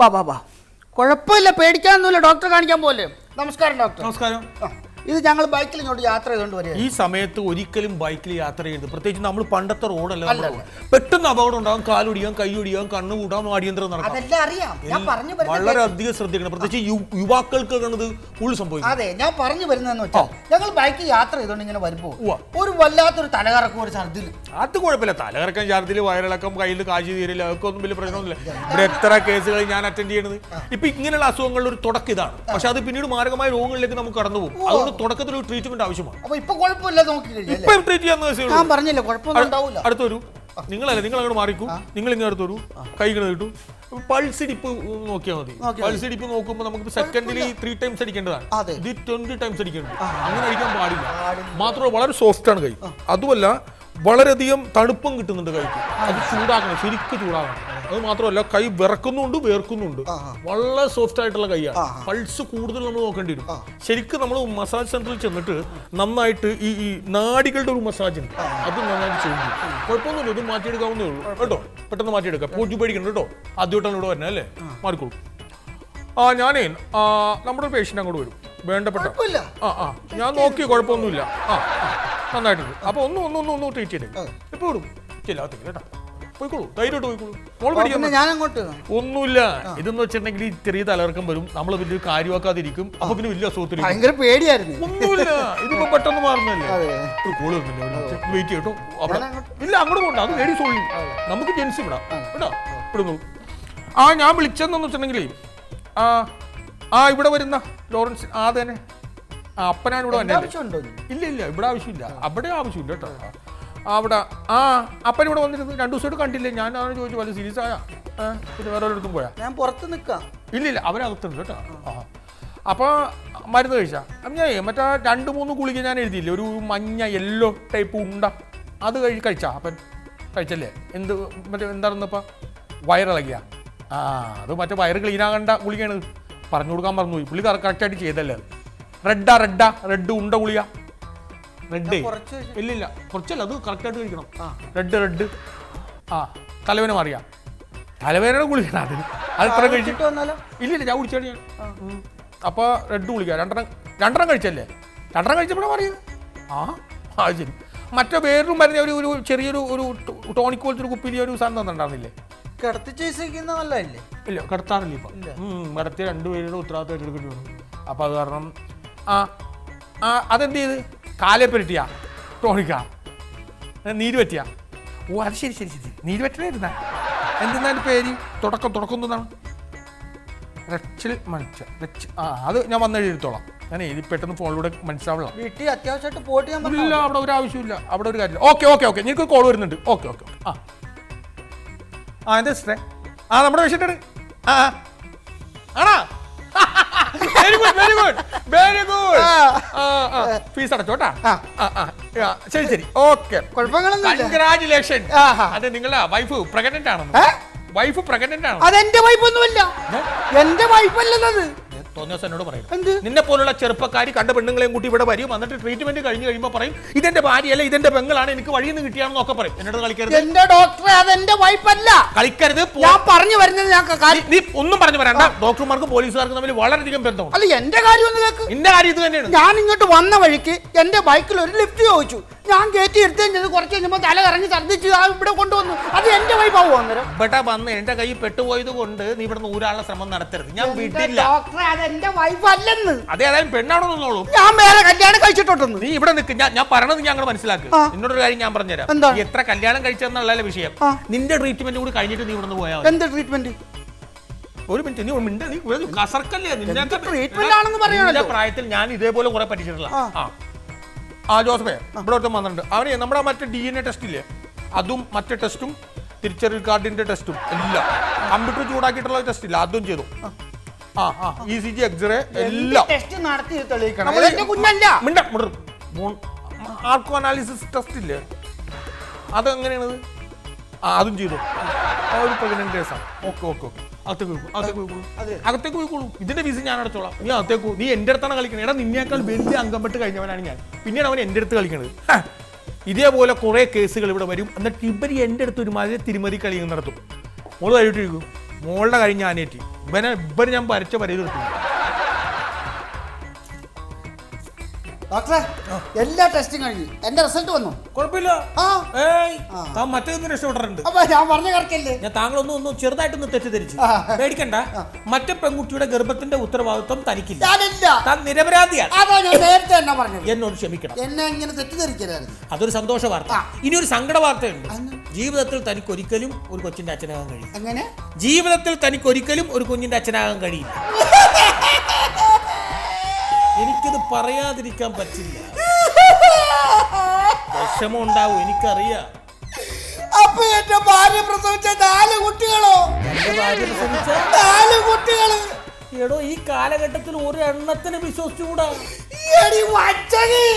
വാ വാ വാ. കുഴപ്പമില്ല പേടിക്കാനൊന്നുമില്ല. ഡോക്ടറെ കാണിക്കാൻ പോലെ നമസ്കാരം ഡോക്ടർ. നമസ്കാരം. ആ, ഇത് ഞങ്ങൾ ബൈക്കിൽ ഇങ്ങോട്ട് യാത്ര ചെയ്തുകൊണ്ട് വരിക ഈ സമയത്ത് ഒരിക്കലും ബൈക്കിൽ യാത്ര ചെയ്യരുത്. പ്രത്യേകിച്ച് നമ്മൾ പണ്ടത്തെ റോഡല്ല. പെട്ടെന്ന് അപകടം ഉണ്ടാകും കാലൊടിയാം കൈയൊടിയാം കണ്ണ് കൂടാം അടിയന്തരം നടക്കും. അറിയാം. ഞാൻ പറഞ്ഞു വരുന്നത് വളരെ അധികം ശ്രദ്ധിക്കണം. പ്രത്യേകിച്ച് യുവാക്കൾക്ക് കണ്ടത് ഉള്ളു സംഭവിക്കും അതെ ഞാൻ പറഞ്ഞു വരുന്നതെന്ന് വെച്ചാൽ ഞങ്ങൾ ബൈക്കിൽ യാത്ര ചെയ്തുകൊണ്ട് ഇങ്ങനെ വരുമ്പോൾ ഒരു വല്ലാത്തൊരു തലകറക്കം ഒരു ഛർദിൽ അത് കുഴപ്പമില്ല. തലകറക്കം ഛർദിൽ വയറിളക്കം കയ്യിൽ കാശി തീരില്ല അതൊക്കെ ഒന്നും വലിയ പ്രശ്നമൊന്നുമില്ല. ഇവിടെ എത്ര കേസുകൾ ഞാൻ അറ്റൻഡ് ചെയ്യണത്? ഇപ്പൊ ഇങ്ങനെയുള്ള അസുഖങ്ങളുടെ ഒരു തുടക്കം ഇതാണ്. പക്ഷെ അത് പിന്നീട് മാരകമായ രോഗങ്ങളിലേക്ക് നമുക്ക് കടന്നു പോകും അതുകൊണ്ട് തുടക്കത്തിൽ ഒരു ട്രീറ്റ്മെന്റ് ആവശ്യമാണ്. അപ്പൊ ഇപ്പൊ കുഴപ്പമില്ല നോക്കി ഇപ്പൊ ട്രീറ്റ് ചെയ്യാന്ന്. ഞാൻ പറഞ്ഞില്ല കുഴപ്പമൊന്നും ഉണ്ടാവില്ല അടുത്ത് വരൂ നിങ്ങളല്ല നിങ്ങൾ അങ്ങോട്ട് മാറിക്കൂ. നിങ്ങൾ ഇങ്ങനെ അടുത്ത് വരൂ. കൈ ഇങ്ങനെ കിട്ടും പൾസ് ഇടിപ്പ് നോക്കിയാൽ മതി. നോക്കിയാൽ പൾസ് ഇടിപ്പ് നോക്കുമ്പോൾ നമുക്ക് സെക്കൻഡിൽ ത്രീ ടൈംസ് അടിക്കേണ്ടതാണ്. അതെ. ഇത് ട്വന്റി ടൈംസ് അടിക്കേണ്ടത്. അങ്ങനെ അടിക്കാൻ പാടില്ല. മാത്രമല്ല വളരെ സോഫ്റ്റ് ആണ് കൈ. അതുമല്ല വളരെയധികം തണുപ്പും കിട്ടുന്നുണ്ട് കൈക്ക്. അത് ചൂടാക്കണം ശരിക്ക് ചൂടാക്കണം. അത് മാത്രമല്ല കൈ വിറക്കുന്നുണ്ട് വേർക്കുന്നുണ്ട്. വളരെ സോഫ്റ്റ് ആയിട്ടുള്ള കൈയാണ്. പൾസ് കൂടുതൽ നമ്മൾ നോക്കേണ്ടി വരും. ശരിക്കും നമ്മൾ മസാജ് സെന്ററിൽ ചെന്നിട്ട് നന്നായിട്ട് ഈ ഈ നാടികളുടെ ഒരു മസാജ് ഉണ്ട്. അത് നന്നായിട്ട് ചെയ്യും. കുഴപ്പമൊന്നുമില്ല ഇത് മാറ്റിയെടുക്കാവുന്നേ ഉള്ളൂ. കേട്ടോ? പെട്ടെന്ന് മാറ്റിയെടുക്കാം. പൂജ പേടിക്കണം കേട്ടോ? ആദ്യമായിട്ടാണ് ഇവിടെ വരുന്നത് അല്ലേ? മാറിക്കോളൂ. ആ ഞാനേ നമ്മുടെ പേഷ്യന്റ് അങ്ങോട്ട് വരും. വേണ്ടപ്പെട്ട ആ ആ. ഞാൻ നോക്കി കുഴപ്പമൊന്നുമില്ല. ആ ആ, നന്നായിട്ടുണ്ട് അപ്പൊ ഒന്ന് ഒന്ന് ഒന്ന് ഒന്ന് ട്രീറ്റ് ചെയ്തേ ഇപ്പൊ വിടും ചെല്ലാത്തില്ല കേട്ടോ. പോയിക്കോളൂ. ധൈര്യമായിട്ട് പോയിക്കോളൂ. മോൾ ഞാൻ അങ്ങോട്ട് ഒന്നുമില്ല. ഇതെന്ന് വെച്ചിട്ടുണ്ടെങ്കിൽ ഈ ചെറിയ തലർക്കം വരും. നമ്മൾ വലിയ കാര്യമാക്കാതിരിക്കും. അപ്പൊ പിന്നെ വലിയ അസുഖത്തിൽ ഭയങ്കര പേടിയായിരുന്നു. ഒന്നുമില്ല. ഇതിപ്പോ പെട്ടെന്ന് മാറുന്നല്ലേ. ഒരു കോൾ വരുന്നില്ല വെയിറ്റ് ചെയ്യട്ടോ. അവിടെ ഇല്ല അങ്ങോട്ട് പോണ്ട. അത് ലേഡീസ് ഓൺലി നമുക്ക് ജെൻസ് വിടാം കേട്ടോ? ഇവിടുന്നു ആ ഞാൻ വിളിച്ചെന്നു വെച്ചിട്ടുണ്ടെങ്കിൽ ആ ആ ഇവിടെ വരുന്ന ലോറൻസ് ആ തന്നെ അപ്പനാണ് ഇവിടെ വന്നത് ഇല്ല ഇല്ല ഇവിടെ ആവശ്യമില്ല. അവിടെ ആവശ്യമില്ല കേട്ടോ. അവിടെ ആ അപ്പൻ ഇവിടെ വന്നിരുന്നു രണ്ടു ദിവസമായിട്ട് കണ്ടില്ലേ? ഞാൻ അവനെ ചോദിച്ചു വല്ല സീരിയസ് ആയാ? പിന്നെ വേറെ ഒരിടത്തും പോയാ. ഞാൻ പുറത്ത് നിൽക്കാം ഇല്ല ഇല്ല അവനകത്തുണ്ട് കേട്ടോ. ആ. അപ്പോൾ മരുന്ന് കഴിച്ചാ? ഞാൻ മറ്റേ രണ്ട് മൂന്ന് ഗുളിക ഞാൻ എഴുതിയില്ലേ? ഒരു മഞ്ഞ യെല്ലോ ടൈപ്പ് ഉണ്ട. അത് കഴി കഴിച്ചാ? അപ്പൻ കഴിച്ചല്ലേ? എന്ത് മറ്റേ എന്താണെന്നപ്പോൾ വയറിളകിയ ആ അത് മറ്റേ വയറ് ക്ലീൻ ആകേണ്ട ഗുളികയാണ്. പറഞ്ഞു കൊടുക്കാൻ പറഞ്ഞു പുള്ളി കറക്റ്റായിട്ട് ചെയ്തല്ലേ അത്? റെഡാ റെഡാ റെഡ് ഉണ്ട ഗുളിക. റെഡ്. ഇല്ലില്ല ഇല്ല ഇല്ല കുറച്ചല്ല അത് കറക്റ്റ് കറക്റ്റായിട്ട് കഴിക്കണം. Red red. ആ തലവേന മാറിയാ. തലവേനയുടെ ഗുളികയാണ് അതിന് അത് ഇത്ര കഴിച്ചു കഴിച്ചിട്ട് വന്നാലോ? ഇല്ല ഇല്ല ഞാൻ കുടിച്ചാണ് ഞാൻ ഉം. അപ്പൊ റെഡ് ഗുളിക രണ്ടെണ്ണം രണ്ടെണ്ണം കഴിച്ചല്ലേ? രണ്ടെണ്ണം കഴിച്ചപ്പോഴാണ് പറയുന്നത് ആ അത് ശരി. മറ്റേ വേറൊരു മരുന്ന് ഒരു ഒരു ചെറിയൊരു ഒരു ടോണിക് പോലത്തെ ഒരു കുപ്പിയിൽ ഒരു സാധനം തന്നിട്ടുണ്ടായിരുന്നില്ലേ? കിടത്തി ചികിത്സിക്കുന്ന നല്ലതല്ലേ? ഇല്ല കിടത്താറില്ല ഇപ്പം. കിടത്തിയ രണ്ടുപേരുടെ ഉത്തരവാദിത്തം ഏറ്റെടുക്കേണ്ടി വന്നു. അപ്പോൾ അത് കാരണം ആ ആ അതെന്ത് ചെയ്ത്? കാലെ ടോണിക്ക നീര് പറ്റിയ ഓ അത് ശരി ശരി ശരി. നീര് പറ്റണായിരുന്ന എന്തെന്നാലും പേര്? തുടക്കം തുടക്കം എന്താണ് റച്ചിൽ മണിച്ച റച്ച് ആ അത് ഞാൻ വന്ന് എഴുതിത്തോളാം ഞാൻ എഴുതി പെട്ടെന്ന് ഫോണിലൂടെ മനസ്സിലാവില്ല വീട്ടിൽ അത്യാവശ്യമായിട്ട് പോയിട്ട് ഞാൻ ഇല്ല അവിടെ ഒരു ആവശ്യമില്ല. അവിടെ ഒരു കാര്യമില്ല. Okay okay okay. എനിക്ക് കോൾ വരുന്നുണ്ട്. ഓക്കെ ഓക്കെ ആ. ആ എന്താ സിസ്റ്ററെ? ആ നമ്മുടെ ആ ആ. ആണാ? Very good very good very good fees അടച്ചോട്ടാ ശരി ശരി. ഓക്കെ കൺഗ്രാചുലേഷൻ അതെ നിങ്ങളുടെ വൈഫ് പ്രഗ്നന്റ് ആണോ വൈഫ് പ്രഗ്നന്റ് ആണോ? അതെന്റെ വൈഫൊന്നുമല്ല എന്റെ വൈഫല്ലത് തോന്നിയ ദിവസം എന്നോട് പറയും. എന്ത്? നിന്നെ പോലുള്ള ചെറുപ്പക്കാരി കണ്ട പെണ്ണുങ്ങളെയും കൂട്ടി ഇവിടെ വരും. എന്നിട്ട് ട്രീറ്റ്മെന്റ് കഴിഞ്ഞ് കഴിയുമ്പോൾ പറയും ഇതെന്റെ ഭാര്യയല്ല ഇതെന്റെ പെങ്ങളാണ് എനിക്ക് വഴിയിൽ നിന്ന് കിട്ടിയാണെന്നൊക്കെ പറയും. എന്നോട് കളിക്കരുത്. എന്റെ ഡോക്ടറെ അതെന്റെ വൈഫല്ല കളിക്കരുത്. ഞാൻ പറഞ്ഞു വരുന്നത് ഞാൻ നീ ഒന്നും പറഞ്ഞു വരണ്ട. ഡോക്ടർമാർക്കും പോലീസുകാർക്കും തമ്മിൽ വളരെയധികം ബന്ധമാണ് അല്ല എന്റെ കാര്യം ഒന്ന് കേൾക്ക് നിന്റെ കാര്യം ഇത് തന്നെയാണ്. ഞാൻ ഇങ്ങോട്ട് വന്ന വഴിക്ക് എന്റെ ബൈക്കിൽ ഒരു ലിഫ്റ്റ് ചോദിച്ചു. ഞാൻ കയറ്റി എടുത്തു കഴിഞ്ഞത് കുറച്ച് കഴിഞ്ഞപ്പോൾ തല കറങ്ങി ഛർദ്ദിച്ച് ഇവിടെ എന്റെ വൈഫാവും അന്നേരം. ഇവിടെ വന്ന് എന്റെ കൈ പെട്ടുപോയത് കൊണ്ട് നീ ഇവിടെ ഊരാനുള്ള ശ്രമം നടത്തരുത്. ഞാൻ വിടില്ല. ഡോക്ടറെ അതെന്റെ വൈഫല്ലെന്ന് അതേ ഏതായാലും പെണ്ണാണോ ഞാൻ വേറെ കല്യാണം കഴിച്ചിട്ടുണ്ടെന്ന് നീ ഇവിടെ നിൽക്ക് ഞാൻ ഞാൻ പറയണത് ഞാൻ അങ്ങോട്ട് മനസ്സിലാക്ക്. ആ. എന്നോടൊരു കാര്യം ഞാൻ പറഞ്ഞുതരാം. എന്താണ്? നീ എത്ര കല്യാണം കഴിച്ചെന്നുള്ള വിഷയം. നിന്റെ ട്രീറ്റ്മെന്റ് കൂടി കഴിഞ്ഞിട്ട് നീ ഇവിടെ നിന്ന് പോയാൽ മതി. എന്ത് ട്രീറ്റ്മെന്റ് ഒരു മിനിറ്റ് നീ മിണ്ട നീ ഒരു കസർക്കല്ലേ? നിന്നൊക്കെ treatment ആണെന്ന് പറയണല്ലോ. നിന്റെ പ്രായത്തിൽ ഞാൻ ഇതേപോലെ കുറെ പഠിച്ചിട്ടുള്ള ആ. ആ. ആ ജോസഫേ ഇവിടെ ഒരുത്തൻ വന്നിട്ടുണ്ട്. അവനെ നമ്മുടെ മറ്റേ ഡി എൻ എ ടെസ്റ്റ് ഇല്ലേ? അതും മറ്റേ ടെസ്റ്റും തിരിച്ചറിയൽ കാർഡിന്റെ ടെസ്റ്റും എല്ലാം. കമ്പ്യൂട്ടർ ചൂടാക്കിയിട്ടുള്ള ടെസ്റ്റ് ഇല്ല അതും ചെയ്തു. ആ ആ ഇ സി ജി എക്സ്റേ എല്ലാം. ടെസ്റ്റ് നടത്തി തെളിയിക്കണം? കുഞ്ഞല്ല. മിണ്ട ആർക്കോ അനാലിസിസ് ടെസ്റ്റ് ഇല്ലേ? അതെങ്ങനെയാണത്? ആ അതും ചെയ്തു. ഒരു പതിനഞ്ച് ദിവസം. Okay okay okay. അകത്തേക്ക് പോയിക്കോളൂ അകത്തേക്ക് പോയിക്കോളൂ അകത്തേക്ക് പോയിക്കോളൂ ഇതിന്റെ ഫീസ് ഞാൻ അടച്ചോളാം. നീ അകത്തേക്ക് നീ എന്റെ അടുത്താണ് കളിക്കണത് എടാ നിന്നേക്കാൾ വലിയ അംഗം പെട്ട് കഴിഞ്ഞവനാണ് ഞാൻ. പിന്നീട് അവൻ എന്റെ അടുത്ത് കളിക്കണത്. ഇതേപോലെ കുറേ കേസുകൾ ഇവിടെ വരും. എന്നിട്ട് ഇവർ എന്റെ അടുത്ത് ഒരു മാതിരി തിരുമതി കളിയും നടത്തും. മോൾ കഴിയിട്ടിരിക്കും മോളുടെ കഴിഞ്ഞ ആനേറ്റി ഇവനെ ഇവർ ഞാൻ വരച്ച വരയിൽ ഡോക്ടറെ എല്ലാ ടെസ്റ്റും കഴിഞ്ഞു. എന്റെ റിസൾട്ട് വന്നു. കുഴപ്പമില്ല. ആ. ഏയ് താൻ മറ്റേതൊന്നും രക്ഷപ്പെട്ടിട്ടുണ്ട്. അപ്പൊ ഞാൻ പറഞ്ഞ കറക്കല്ലേ ഞാൻ താങ്കളൊന്നും ഒന്ന് ചെറുതായിട്ടൊന്ന് തെറ്റിദ്ധരിച്ചു. ആ. പേടിക്കണ്ട. മറ്റേ പെൺകുട്ടിയുടെ ഗർഭത്തിന്റെ ഉത്തരവാദിത്വം തനിക്കില്ല. ഞാനില്ല. താൻ നിരപരാധിയാണ്. അതാ ഞാൻ നേരത്തെ എന്നാ പറഞ്ഞത്. എന്നോട് ക്ഷമിക്കണം. എന്നെ ഇങ്ങനെ തെറ്റിദ്ധരിക്കലായിരുന്നു അതൊരു സന്തോഷ വാർത്ത. ആ. ഇനി ഒരു സങ്കട വാർത്തയുണ്ട്. അന്ന്? ജീവിതത്തിൽ തനിക്ക് ഒരിക്കലും ഒരു കൊച്ചിന്റെ അച്ഛനാകാൻ കഴിയും എങ്ങനെ? ജീവിതത്തിൽ തനിക്ക് ഒരിക്കലും ഒരു കുഞ്ഞിന്റെ അച്ഛനാകാൻ കഴിയില്ല. എനിക്കിത് പറയാതിരിക്കാൻ പറ്റില്ല. വിഷമം ഉണ്ടാവും എനിക്കറിയാം. അപ്പൊ എന്റെ ഭാര്യ പ്രസവിച്ച നാല് കുട്ടികളോ? എന്റെ ഭാര്യ പ്രസവിച്ച നാല് കുട്ടികൾ? എടോ ഈ കാലഘട്ടത്തിൽ ഒരു എണ്ണത്തിന് വിശ്വസിച്ചുകൂടാ? എടി വച്ചകി.